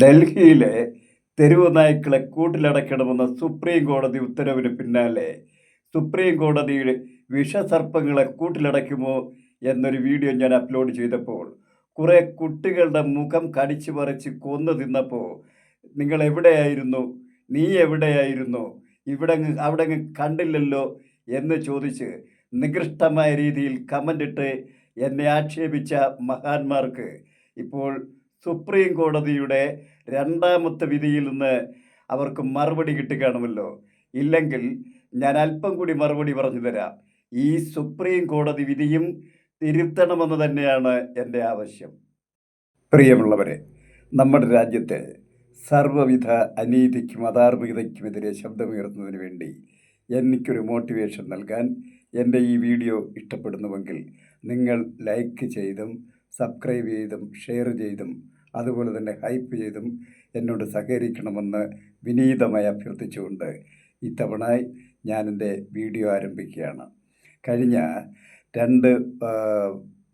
ഡൽഹിയിലെ തെരുവ് നായ്ക്കളെ കൂട്ടിലടയ്ക്കണമെന്ന സുപ്രീം കോടതി ഉത്തരവിന് പിന്നാലെ. സുപ്രീം കോടതിയുടെ വിഷസർപ്പങ്ങളെ കൂട്ടിലടയ്ക്കുമോ എന്നൊരു വീഡിയോ ഞാൻ അപ്ലോഡ് ചെയ്തപ്പോൾ കുറേ കുട്ടികളുടെ മുഖം കടിച്ചു പറിച്ച് കൊന്നു തിന്നപ്പോൾ നിങ്ങൾ എവിടെയായിരുന്നു? നീ എവിടെയായിരുന്നു? ഇവിടെ അവിടെ കണ്ടില്ലല്ലോ? എന്ന് ചോദിച്ച് നികൃഷ്ടമായ രീതിയിൽ കമന്റിട്ട് എന്നെ ആക്ഷേപിച്ച മഹാന്മാർക്ക് ഇപ്പോൾ സുപ്രീം കോടതിയുടെ രണ്ടാമത്തെ വിധിയിൽ നിന്ന് അവർക്ക് മറുപടി കിട്ടിക്കാണുമല്ലോ ഇല്ലെങ്കിൽ ഞാൻ അല്പം കൂടി മറുപടി പറഞ്ഞു തരാം. ഈ സുപ്രീം കോടതി വിധിയും തിരുത്തണമെന്ന് തന്നെയാണ് എന്റെ ആവശ്യം. പ്രിയമുള്ളവരെ നമ്മുടെ രാജ്യത്തെ സർവവിധ അനീതിക്കും അധാർമികതയ്ക്കുമെതിരെ ശബ്ദമുയർത്തുന്നതിന് വേണ്ടി എനിക്കൊരു മോട്ടിവേഷൻ നൽകാൻ എന്റെ ഈ വീഡിയോ ഇഷ്ടപ്പെടുന്നുവെങ്കിൽ നിങ്ങൾ ലൈക്ക് ചെയ്തും സബ്സ്ക്രൈബ് ചെയ്തും ഷെയർ ചെയ്തും അതുപോലെ തന്നെ ഹൈപ്പ് ചെയ്തും എന്നോട് സഹകരിക്കണമെന്ന് വിനീതമായി അഭ്യർത്ഥിച്ചുകൊണ്ട് ഇത്തവണ ഞാനെന്റെ വീഡിയോ ആരംഭിക്കുകയാണ്. കഴിഞ്ഞ രണ്ട്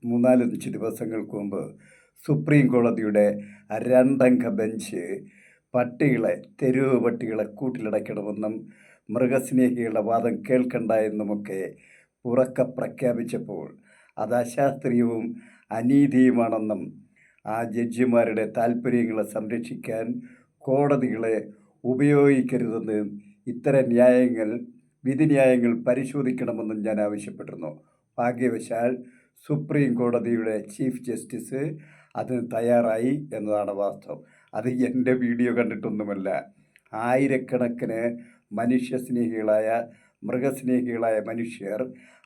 മൂന്നാലഞ്ച് ദിവസങ്ങൾക്ക് മുമ്പ് സുപ്രീം കോടതിയുടെ രണ്ടംഗ ബെഞ്ച് പട്ടികളെ തെരുവ് പട്ടികളെ കൂട്ടിലടയ്ക്കണമെന്നും മൃഗസ്നേഹികളുടെ വാദം കേൾക്കണ്ട എന്നുമൊക്കെ ഉറക്കെ പ്രഖ്യാപിച്ചപ്പോൾ അത് അശാസ്ത്രീയവും അനീതിയുമാണെന്നും ആ ജഡ്ജിമാരുടെ താല്പര്യങ്ങളെ സംരക്ഷിക്കാൻ കോടതികളെ ഉപയോഗിക്കരുതെന്ന് ഇത്തരം ന്യായങ്ങൾ വിധിന്യായങ്ങൾ പരിശോധിക്കണമെന്നും ഞാൻ ആവശ്യപ്പെട്ടിരുന്നു. ഭാഗ്യവശാൽ സുപ്രീം കോടതിയുടെ ചീഫ് ജസ്റ്റിസ് അതിന് തയ്യാറായി എന്നതാണ് വാസ്തവം. അത് എന്റെ വീഡിയോ കണ്ടിട്ടൊന്നുമല്ല. ആയിരക്കണക്കിന് മനുഷ്യസ്നേഹികളായ മൃഗസ്നേഹികളായ മനുഷ്യർ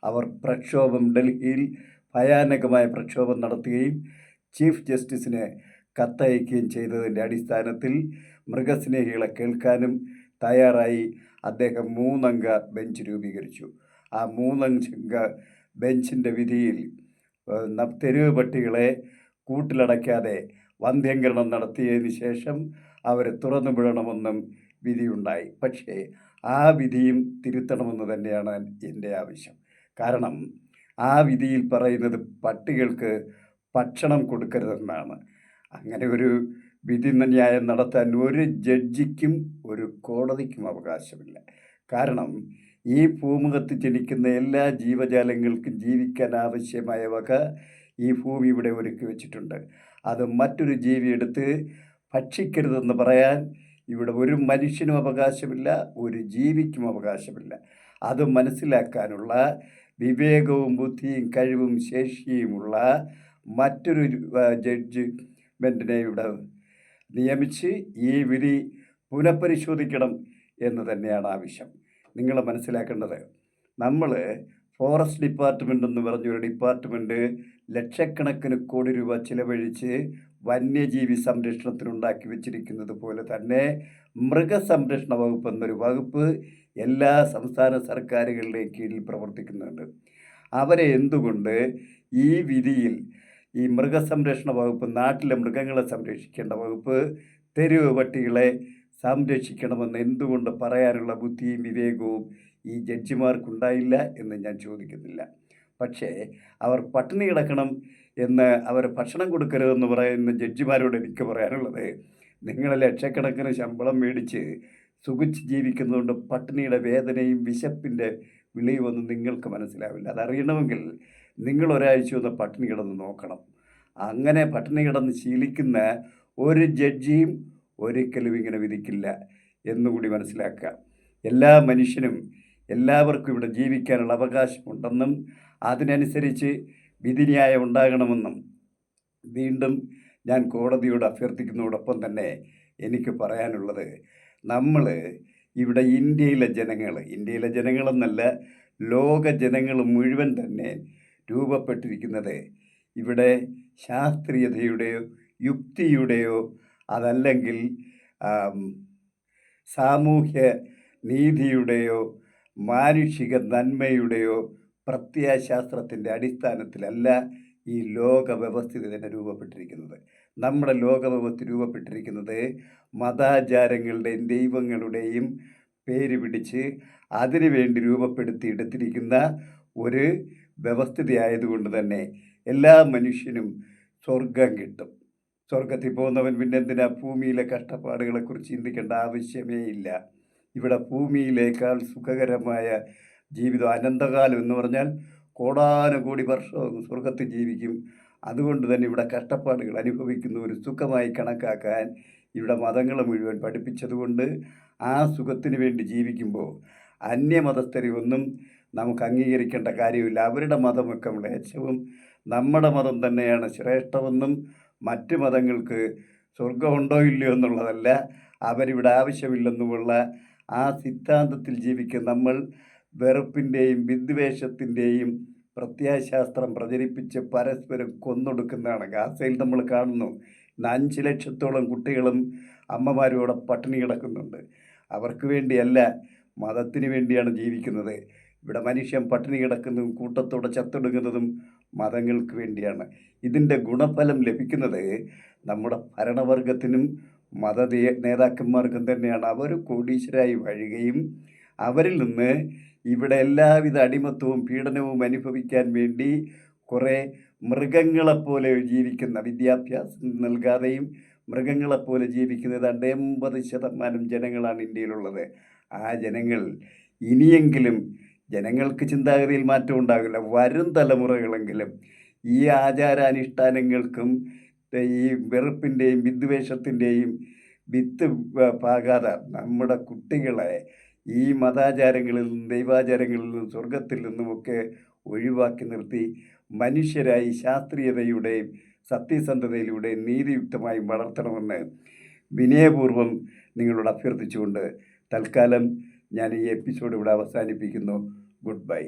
അവർ പ്രക്ഷോഭം ഡൽഹിയിൽ ഭയാനകമായ പ്രക്ഷോഭം നടത്തുകയും ചീഫ് ജസ്റ്റിസിന് കത്തയക്കുകയും ചെയ്തതിന്റെ അടിസ്ഥാനത്തിൽ മൃഗസ്നേഹികളെ കേൾക്കാനും തയ്യാറായി അദ്ദേഹം മൂന്നംഗ ബെഞ്ച് രൂപീകരിച്ചു. ആ മൂന്നംഗ ബെഞ്ചിന്റെ വിധിയിൽ തെരുവ് പട്ടികളെ കൂട്ടിലടയ്ക്കാതെ വന്ധ്യംകരണം നടത്തിയതിന് ശേഷം അവരെ തുറന്നു വിടണമെന്നും വിധിയുണ്ടായി. പക്ഷേ ആ വിധിയും തിരുത്തണമെന്ന് തന്നെയാണ് എന്റെ ആവശ്യം. കാരണം ആ വിധിയിൽ പറയുന്നത് പട്ടികൾക്ക് ഭക്ഷണം കൊടുക്കരുതെന്നാണ്. അങ്ങനെ ഒരു വിധി ന്യായം നടത്താൻ ഒരു ജഡ്ജിക്കും ഒരു കോടതിക്കും അവകാശമില്ല. കാരണം ഈ ഭൂമുഖത്ത് ജനിക്കുന്ന എല്ലാ ജീവജാലങ്ങൾക്കും ജീവിക്കാൻ ആവശ്യമായ വക ഈ ഭൂമി ഇവിടെ ഒരുക്കി വെച്ചിട്ടുണ്ട്. അത് മറ്റൊരു ജീവി എടുത്ത് ഭക്ഷിക്കരുതെന്ന് പറയാൻ ഇവിടെ ഒരു മനുഷ്യനും അവകാശമില്ല ഒരു ജീവിക്കും അവകാശമില്ല. അത് മനസ്സിലാക്കാനുള്ള വിവേകവും ബുദ്ധിയും കഴിവും ശേഷിയുമുള്ള മറ്റൊരു ജഡ്ജ്മെന്റിനെ ഇവിടെ നിയമിച്ച് ഈ വിധി പുനഃപരിശോധിക്കണം എന്ന് തന്നെയാണ് ആവശ്യം. നിങ്ങൾ മനസ്സിലാക്കേണ്ടത് നമ്മൾ ഫോറസ്റ്റ് ഡിപ്പാർട്ട്മെന്റ് എന്ന് പറഞ്ഞൊരു ഡിപ്പാർട്ട്മെന്റ് ലക്ഷക്കണക്കിന് കോടി രൂപ ചിലവഴിച്ച് വന്യജീവി സംരക്ഷണത്തിനുണ്ടാക്കി വെച്ചിരിക്കുന്നത് പോലെ തന്നെ മൃഗസംരക്ഷണ വകുപ്പ് എന്നൊരു വകുപ്പ് എല്ലാ സംസ്ഥാന സർക്കാരുകളുടെയും കീഴിൽ പ്രവർത്തിക്കുന്നുണ്ട്. അവരെ എന്തുകൊണ്ട് ഈ വിധിയിൽ ഈ മൃഗസംരക്ഷണ വകുപ്പ് നാട്ടിലെ മൃഗങ്ങളെ സംരക്ഷിക്കേണ്ട വകുപ്പ് തെരുവ് പട്ടികളെ സംരക്ഷിക്കണമെന്ന് എന്തുകൊണ്ട് പറയാനുള്ള ബുദ്ധിയും വിവേകവും ഈ ജഡ്ജിമാർക്കുണ്ടായില്ല എന്ന് ഞാൻ ചോദിക്കുന്നില്ല. പക്ഷേ അവർ പട്ടിണി കിടക്കണം എന്ന് അവർ ഭക്ഷണം കൊടുക്കരുതെന്ന് പറയുന്ന ജഡ്ജിമാരോട് എനിക്ക് പറയാനുള്ളത് നിങ്ങൾ ലക്ഷക്കണക്കിന് ശമ്പളം മേടിച്ച് സുഖിച്ച് ജീവിക്കുന്നതുകൊണ്ട് പട്ടിണിയുടെ വേദനയും വിശപ്പിന്റെ വിളിയുമൊന്നും നിങ്ങൾക്ക് മനസ്സിലാവില്ല. അതറിയണമെങ്കിൽ നിങ്ങൾ ഒരാഴ്ച ഒന്ന് പട്ടിണി കിടന്ന് നോക്കണം. അങ്ങനെ പട്ടിണി കിടന്ന് ശീലിക്കുന്ന ഒരു ജഡ്ജിയും ഒരിക്കലും ഇങ്ങനെ വിധിക്കില്ല എന്നുകൂടി മനസ്സിലാക്കുക. എല്ലാ മനുഷ്യനും എല്ലാവർക്കും ഇവിടെ ജീവിക്കാനുള്ള അവകാശമുണ്ടെന്നും അതിനനുസരിച്ച് വിധിന്യായം ഉണ്ടാകണമെന്നും വീണ്ടും ഞാൻ കോടതിയോട് അഭ്യർത്ഥിക്കുന്നതോടൊപ്പം തന്നെ എനിക്ക് പറയാനുള്ളത് നമ്മൾ ഇവിടെ ഇന്ത്യയിലെ ജനങ്ങൾ ഇന്ത്യയിലെ ജനങ്ങളെന്നല്ല ലോക ജനങ്ങൾ മുഴുവൻ തന്നെ രൂപപ്പെട്ടിരിക്കുന്നത്. ഇവിടെ ശാസ്ത്രീയതയുടെയോ യുക്തിയുടെയോ അതല്ലെങ്കിൽ സാമൂഹ്യ നീതിയുടെയോ മാനുഷിക നന്മയുടെയോ പ്രത്യയശാസ്ത്രത്തിന്റെ അടിസ്ഥാനത്തിലല്ല ഈ ലോക വ്യവസ്ഥിതി തന്നെ രൂപപ്പെട്ടിരിക്കുന്നത്. നമ്മുടെ ലോക വ്യവസ്ഥ രൂപപ്പെട്ടിരിക്കുന്നത് മതാചാരങ്ങളുടെയും ദൈവങ്ങളുടെയും പേര് പിടിച്ച് അതിനുവേണ്ടി രൂപപ്പെടുത്തി എടുത്തിരിക്കുന്ന ഒരു വ്യവസ്ഥിതി ആയതുകൊണ്ട് തന്നെ എല്ലാ മനുഷ്യനും സ്വർഗം കിട്ടും. സ്വർഗത്തിൽ പോകുന്നവൻ പിന്നെ എന്തിനാ ഭൂമിയിലെ കഷ്ടപ്പാടുകളെക്കുറിച്ച് ചിന്തിക്കേണ്ട ആവശ്യമേ ഇല്ല. ഇവിടെ ഭൂമിയിലേക്കാൾ സുഖകരമായ ജീവിതം അനന്തകാലം എന്ന് പറഞ്ഞാൽ കോടാനുകോടി വർഷവും സ്വർഗത്തിൽ ജീവിക്കും. അതുകൊണ്ട് തന്നെ ഇവിടെ കഷ്ടപ്പാടുകൾ അനുഭവിക്കുന്ന ഒരു സുഖമായി കണക്കാക്കാൻ ഇവിടെ മതങ്ങൾ മുഴുവൻ പഠിപ്പിച്ചതുകൊണ്ട് ആ സുഖത്തിന് വേണ്ടി ജീവിക്കുമ്പോൾ അന്യമതസ്ഥരെ ഒന്നും നമുക്ക് അംഗീകരിക്കേണ്ട കാര്യമില്ല. അവരുടെ മതമൊക്കെ മ്ലേച്ഛവും നമ്മുടെ മതം തന്നെയാണ് ശ്രേഷ്ഠമെന്നും മറ്റ് മതങ്ങൾക്ക് സ്വർഗമുണ്ടോ ഇല്ലയോ എന്നുള്ളതല്ല. അവരിവിടെ ആവശ്യമില്ലെന്നുമുള്ള ആ സിദ്ധാന്തത്തിൽ ജീവിക്കുന്ന നമ്മൾ വെറുപ്പിന്റെയും വിദ്വേഷത്തിന്റെയും പ്രത്യാശാസ്ത്രം പ്രചരിപ്പിച്ച് പരസ്പരം കൊന്നൊടുക്കുന്നതാണ്. ഗാസയിൽ നമ്മൾ കാണുന്നു ഇന്ന് അഞ്ച് ലക്ഷത്തോളം കുട്ടികളും അമ്മമാരും അവിടെ പട്ടിണി കിടക്കുന്നുണ്ട്. അവർക്ക് വേണ്ടിയല്ല മതത്തിന് വേണ്ടിയാണ് ജീവിക്കുന്നത്. ഇവിടെ മനുഷ്യൻ പട്ടിണി കിടക്കുന്നതും കൂട്ടത്തോടെ ചത്തൊടുങ്ങുന്നതും മതങ്ങൾക്ക് വേണ്ടിയാണ്. ഇതിന്റെ ഗുണഫലം ലഭിക്കുന്നത് നമ്മുടെ ഭരണവർഗത്തിനും മത നേതാക്കന്മാർക്കും തന്നെയാണ്. അവർ കോടീശ്വരായി വഴുകയും അവരിൽ നിന്ന് ഇവിടെ എല്ലാവിധ അടിമത്വവും പീഡനവും അനുഭവിക്കാൻ വേണ്ടി കുറേ മൃഗങ്ങളെപ്പോലെ ജീവിക്കുന്ന വിദ്യാഭ്യാസം നൽകാതെയും മൃഗങ്ങളെപ്പോലെ ജീവിക്കുന്ന ഏതാണ്ട് എൺപത് ശതമാനം ജനങ്ങളാണ് ഇന്ത്യയിലുള്ളത്. ആ ജനങ്ങൾ ഇനിയെങ്കിലും ജനങ്ങൾക്ക് ചിന്താഗതിയിൽ മാറ്റം ഉണ്ടാകില്ല വരും തലമുറകളെങ്കിലും ഈ ആചാരാനുഷ്ഠാനങ്ങൾക്കും ഈ വെറുപ്പിന്റെയും വിദ്വേഷത്തിന്റെയും വിത്ത് പാകാതെ നമ്മുടെ കുട്ടികളെ ഈ മതാചാരങ്ങളിൽ നിന്നും ദൈവാചാരങ്ങളിൽ നിന്നും സ്വർഗത്തിൽ നിന്നുമൊക്കെ ഒഴിവാക്കി നിർത്തി മനുഷ്യരായി ശാസ്ത്രീയതയുടെയും സത്യസന്ധതയിലൂടെയും നീതിയുക്തമായും വളർത്തണമെന്ന് വിനയപൂർവം നിങ്ങളോട് അഭ്യർത്ഥിച്ചുകൊണ്ട് തൽക്കാലം ഞാൻ ഈ എപ്പിസോഡ് ഇവിടെ അവസാനിപ്പിക്കുന്നു. Good bye.